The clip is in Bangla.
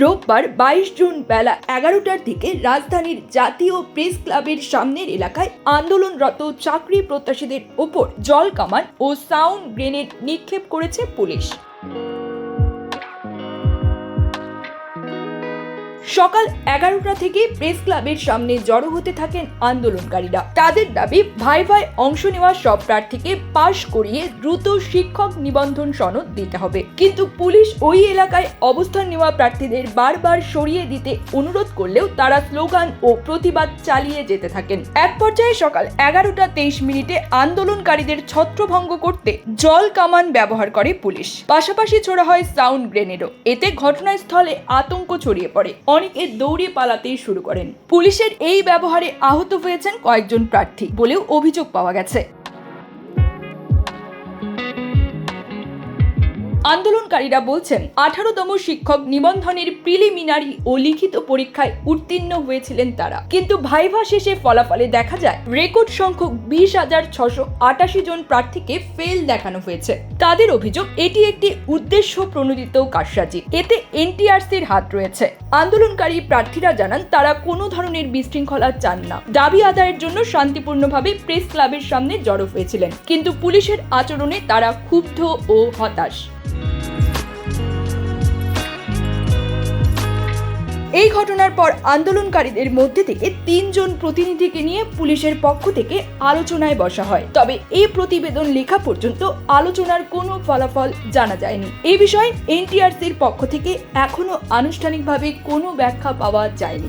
রোববার বাইশ জুন বেলা এগারোটার দিকে রাজধানীর জাতীয় প্রেস ক্লাবের সামনের এলাকায় আন্দোলনরত চাকরি প্রত্যাশীদের ওপর জল কামান ও সাউন্ড গ্রেনেড নিক্ষেপ করেছে পুলিশ। সকাল এগারোটা থেকে প্রেস ক্লাবের সামনে জড়ো হতে থাকেন আন্দোলনকারীরা। তাদের দাবি, ভাই ভাই অংশ নেওয়া সব প্রার্থীকে পাশ করিয়ে দ্রুত শিক্ষক নিবন্ধন সনদ দিতে হবে। কিন্তু পুলিশ ওই এলাকায় অবস্থান নেওয়া প্রার্থীদের বারবার সরিয়ে দিতে অনুরোধ করলেও তারা স্লোগান ও প্রতিবাদ চালিয়ে যেতে থাকেন। এক পর্যায়ে সকাল এগারোটা তেইশ মিনিটে আন্দোলনকারীদের ছত্রভঙ্গ করতে জল কামান ব্যবহার করে পুলিশ। পাশাপাশি ছোড়া হয় সাউন্ড গ্রেনেডও। এতে ঘটনাস্থলে আতঙ্ক ছড়িয়ে পড়ে। অনেকে দৌড়ে পালাতে শুরু করেন। পুলিশের এই ব্যবহারে আহত হয়েছেন কয়েকজন প্রার্থী বলেও অভিযোগ পাওয়া গেছে। আন্দোলনকারীরা বলছেন, আঠারোতম শিক্ষক নিবন্ধনের প্রিলিমিনারি ও লিখিত পরীক্ষায় উত্তীর্ণ হয়েছিলেন তারা। কিন্তু ভাইভা শেষে ফলাফলে দেখা যায়, রেকর্ড সংখ্যক বিশ হাজার ছশো আটাশি জন প্রার্থীকে ফেল দেখানো হয়েছে। তাদের অভিযোগ, এটি একটি উদ্দেশ্য প্রণোদিত কারসাজি। এতে এনটিআরসির হাত রয়েছে। আন্দোলনকারী প্রার্থীরা জানান, তারা কোনো ধরনের বিশৃঙ্খলা চান না। দাবি আদায়ের জন্য শান্তিপূর্ণভাবে প্রেস ক্লাবের সামনে জড়ো হয়েছিলেন। কিন্তু পুলিশের আচরণে তারা ক্ষুব্ধ ও হতাশ। এই ঘটনার পর আন্দোলনকারীদের মধ্যে থেকে তিনজন প্রতিনিধিকে নিয়ে পুলিশের পক্ষ থেকে আলোচনায় বসা হয়। তবে এই প্রতিবেদন লেখা পর্যন্ত আলোচনার কোনো ফলাফল জানা যায়নি। এই বিষয়ে এনটিআরসির পক্ষ থেকে এখনও আনুষ্ঠানিকভাবে কোনো ব্যাখ্যা পাওয়া যায়নি।